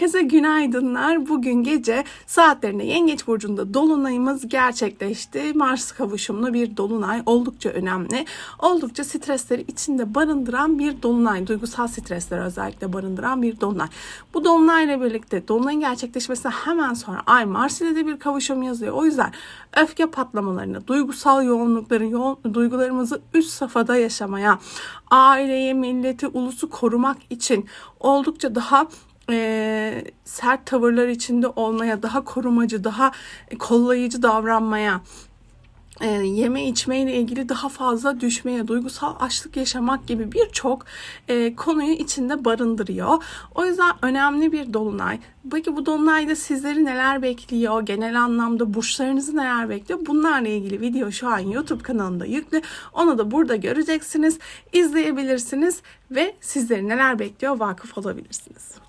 Herkese günaydınlar. Bugün gece saatlerinde Yengeç Burcu'nda dolunayımız gerçekleşti. Mars kavuşumlu bir dolunay. Oldukça önemli. Oldukça stresleri içinde barındıran bir dolunay. Duygusal stresleri özellikle barındıran bir dolunay. Bu dolunayla birlikte dolunayın gerçekleşmesi hemen sonra Ay Mars ile de bir kavuşum yazıyor. O yüzden öfke patlamalarını, duygusal yoğunlukları, yoğun, duygularımızı üst safhada yaşamaya, aileyi, milleti, ulusu korumak için oldukça daha e, sert tavırlar içinde olmaya, daha korumacı, daha kollayıcı davranmaya, e, yeme içme ile ilgili daha fazla düşmeye, duygusal açlık yaşamak gibi birçok e, konuyu içinde barındırıyor. O yüzden önemli bir dolunay. Peki bu dolunayda sizleri neler bekliyor? Genel anlamda burçlarınızı neler bekliyor? Bunlarla ilgili video şu an YouTube kanalında yüklü. Onu da burada göreceksiniz, izleyebilirsiniz ve sizleri neler bekliyor vakıf olabilirsiniz.